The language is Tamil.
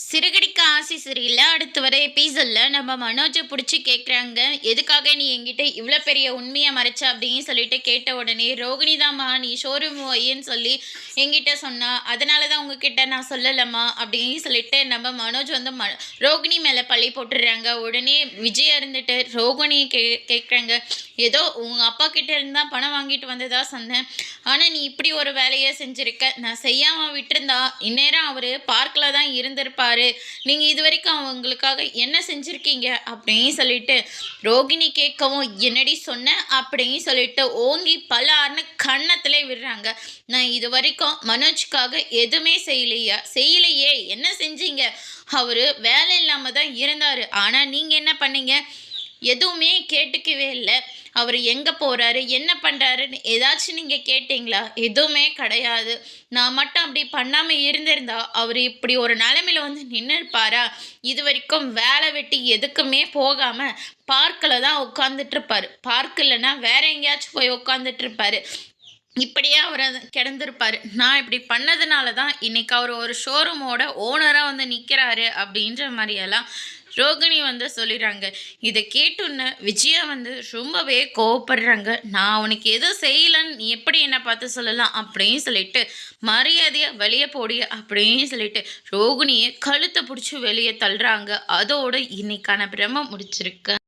சிறுகடிக்க ஆசை சரியில்லை அடுத்து வர எபிசோடில் நம்ம மனோஜை பிடிச்சி கேட்குறாங்க எதுக்காக நீ என்கிட்ட இவ்வளோ பெரிய உண்மையை மறைச்ச அப்படின்னு சொல்லிட்டு கேட்ட உடனே ரோகிணி தாம்மா நீ ஷோரூம் வையன்னு சொல்லி என்கிட்ட சொன்னா அதனால தான் உங்ககிட்ட நான் சொல்லலம்மா அப்படின்னு சொல்லிட்டு நம்ம மனோஜ் வந்து ம ரோகிணி மேலே பழி போட்டுடுறாங்க. உடனே விஜய் இருந்துட்டு ரோகிணி கே கேட்குறாங்க ஏதோ உங்கள் அப்பா கிட்ட இருந்தால் பணம் வாங்கிட்டு வந்ததா சொன்னேன். ஆனால் நீ இப்படி ஒரு வேலையை செஞ்சுருக்க. நான் செய்யாமல் விட்டுருந்தா இந்நேரம் அவர் பார்க்கில் தான் இருந்திருப்பார் நீங்கள் இது வரைக்கும் அவங்களுக்காக என்ன செஞ்சுருக்கீங்க அப்படின்னு சொல்லிட்டு ரோகிணி கேட்கவும் என்னடி சொன்னேன் அப்படின்னு சொல்லிட்டு ஓங்கி பலார்னு கன்னத்தில் விடுறாங்க. நான் இது வரைக்கும் மனோஜ்க்காக எதுவுமே செய்யலையா? செய்யலையே. என்ன செஞ்சீங்க? அவர் வேலை இல்லாமல் தான் இருந்தார். ஆனால் நீங்கள் என்ன பண்ணீங்க? எதுவுமே கேட்டுக்கவே இல்லை. அவர் எங்கே போகிறாரு என்ன பண்ணுறாருன்னு ஏதாச்சும் நீங்கள் கேட்டிங்களா? எதுவுமே கிடையாது. நான் மட்டும் அப்படி பண்ணாமல் இருந்திருந்தா அவர் இப்படி ஒரு நிலமையில் வந்து நின்று இருப்பாரா இது வரைக்கும் வேலை வெட்டி எதுக்குமே போகாமல் பார்க்கில் தான் உட்காந்துட்ருப்பார் பார்க் இல்லைன்னா வேற எங்கேயாச்சும் போய் உட்காந்துட்ருப்பார் இப்படியே அவர் கிடந்திருப்பார். நான் இப்படி பண்ணதுனால தான் இன்றைக்கி அவர் ஒரு ஷோரூமோட ஓனராக வந்து நிற்கிறாரு அப்படின்ற மாதிரியெல்லாம் ரோகிணி வந்து சொல்லிடுறாங்க இதை கேட்டுன்னு விஜயா வந்து ரொம்பவே கோவப்படுறாங்க. நான் உனக்கு எதுவும் செய்யலைன்னு நீ எப்படி என்னை பார்த்து சொல்லலாம் அப்படின்னு சொல்லிட்டு மரியாதையாக வெளியே போடி அப்படின்னு சொல்லிட்டு ரோகிணியை கழுத்தை பிடிச்சி வெளியே தள்ளுறாங்க. அதோடு இன்னைக்கான பிரம முடிச்சிருக்கு